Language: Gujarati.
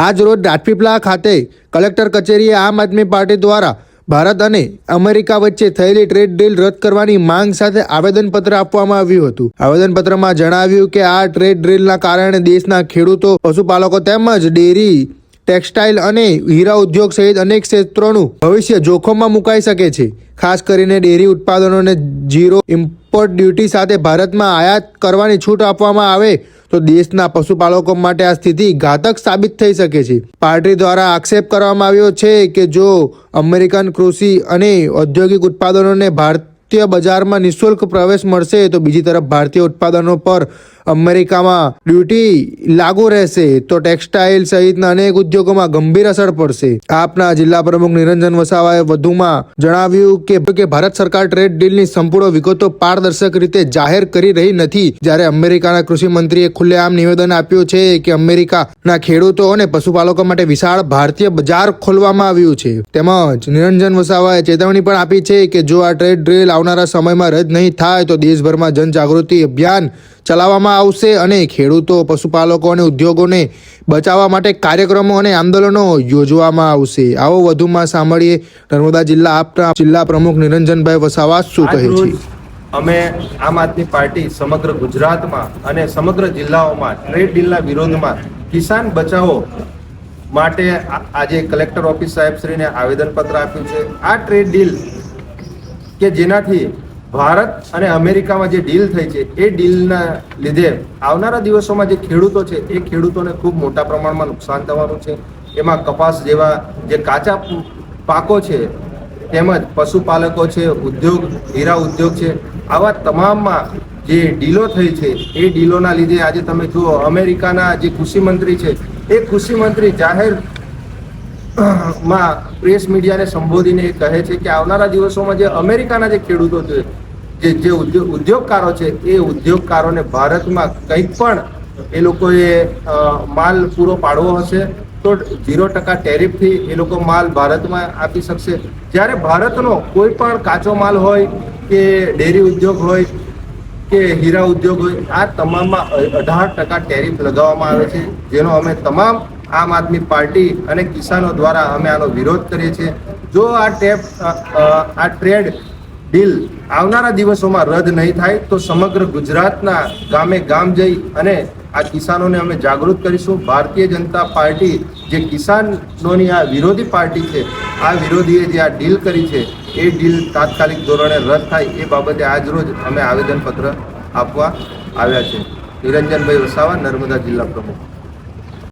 આજ રોજ રાજપીપળા ખાતે કલેક્ટર કચેરીએ આમ આદમી પાર્ટી દ્વારા ભારત અને અમેરિકા વચ્ચે થયેલી ટ્રેડ ડીલ રદ કરવાની માંગ સાથે આવેદનપત્ર આપવામાં આવ્યું હતું. આવેદનપત્રમાં જણાવ્યું કે આ ટ્રેડ ડીલના કારણે દેશના ખેડૂતો પશુપાલકો તેમજ ડેરી ટેક્સટાઇલ અને હીરા ઉદ્યોગ સહિત અનેક ક્ષેત્રોનું ભવિષ્ય જોખમમાં મુકાઈ શકે છે. ખાસ કરીને ડેરી ઉત્પાદનોને ઝીરો ઇમ્પોર્ટ ડ્યુટી સાથે ભારતમાં આયાત કરવાની છૂટ આપવામાં આવે તો દેશના પશુપાલકો માટે આ સ્થિતિ ઘાતક સાબિત થઈ શકે છે. પાર્ટી દ્વારા આક્ષેપ કરવામાં આવ્યો છે કે જો અમેરિકન કૃષિ અને ઔદ્યોગિક ઉત્પાદનોને ભારતીય બજારમાં નિઃશુલ્ક પ્રવેશ મળશે તો બીજી તરફ ભારતીય ઉત્પાદનો પર અમેરિકામાં ડ્યુટી લાગુ રહેશે, તો ટેક્સટાઇલ સહિતના અનેક ઉદ્યોગોમાં ગંભીર અસર પડશે. આપના જિલ્લા પ્રમુખ નિરંજન વસાવાએ વધુમાં જણાવ્યું કે ભારત સરકાર ટ્રેડ ડીલની સંપૂર્ણ વિગતો પારદર્શક રીતે જાહેર કરી રહી નથી. જ્યારે અમેરિકાના કૃષિ મંત્રીએ ખુલ્લેઆમ નિવેદન આપ્યું છે કે અમેરિકાના ખેડૂતો અને પશુપાલકો માટે વિશાળ ભારતીય બજાર ખોલવામાં આવ્યું છે. તેમજ નિરંજન વસાવાએ ચેતવણી પણ આપી છે કે, જો આ ટ્રેડ ડ્રીલ આવનારા સમયમાં રદ નહીં થાય, તો દેશભરમાં જનજાગૃતિ અભિયાન ચલાવવામાં આવશે અને ખેડૂતો પશુપાલકો અને ઉદ્યોગોને બચાવવા માટે કાર્યક્રમો અને આંદોલનો યોજવામાં આવશે. આવો વધુમાં સાંભળીએ નર્મદા જિલ્લા આપના જિલ્લા પ્રમુખ નિરંજનભાઈ વસાવા શું કહે છે? અમે આમ આદમી પાર્ટી સમગ્ર ગુજરાતમાં અને સમગ્ર જિલ્લાઓમાં ટ્રેડ ડીલના વિરોધમાં કિસાન બચાવો માટે આજે કલેક્ટર ઓફિસ સાહેબ શ્રીને આવેદનપત્ર આપ્યું છે. આ ટ્રેડ ડીલ કે જેનાથી ભારત અને અમેરિકામાં જે ડીલ થઈ છે, એ ડીલના લીધે આવનારા દિવસોમાં જે ખેડૂતો છે, એ ખેડૂતોને ખૂબ મોટા પ્રમાણમાં નુકસાન થવાનું છે. એમાં કપાસ જેવા જે કાચા પાકો છે, તેમજ પશુપાલકો છે, ઉદ્યોગ, હીરા ઉદ્યોગ છે, આવા તમામમાં જે ડીલો થઈ છે, એ ડીલોના લીધે આજે તમે જુઓ, અમેરિકાના જે કૃષિ મંત્રી છે, એ કૃષિ મંત્રી જાહેર માં પ્રેસ મીડિયાને સંબોધીને એ કહે છે કે આવનારા દિવસોમાં જે અમેરિકાના જે ખેડૂતો છે, જે જે ઉદ્યોગ ઉદ્યોગકારો છે, એ ઉદ્યોગકારોને ભારતમાં કંઈક પણ એ લોકોએ માલ પૂરો પાડવો હશે તો ઝીરો ટકા ટેરિફથી એ લોકો માલ ભારતમાં આપી શકશે. જ્યારે ભારતનો કોઈ પણ કાચો માલ હોય કે ડેરી ઉદ્યોગ હોય કે હીરા ઉદ્યોગ હોય, આ તમામમાં અઢાર ટકા ટેરિફ લગાવવામાં આવે છે, જેનો અમે તમામ આમ આદમી પાર્ટી અને કિસાનો દ્વારા અમે આનો વિરોધ કરીએ છીએ. જો આ ટેપ આ ટ્રેડ ડીલ આવનારા દિવસોમાં રદ નહીં થાય, તો સમગ્ર ગુજરાતના ગામે ગામ જઈ અને આ કિસાનોને અમે જાગૃત કરીશું. ભારતીય જનતા પાર્ટી જે કિસાનોની આ વિરોધી પાર્ટી છે, આ વિરોધીએ જે આ ડીલ કરી છે, એ ડીલ તાત્કાલિક ધોરણે રદ થાય એ બાબતે આજરોજ અમે આવેદનપત્ર આપવા આવ્યા છે. નિરંજનભાઈ વસાવા, નર્મદા જિલ્લા પ્રમુખ.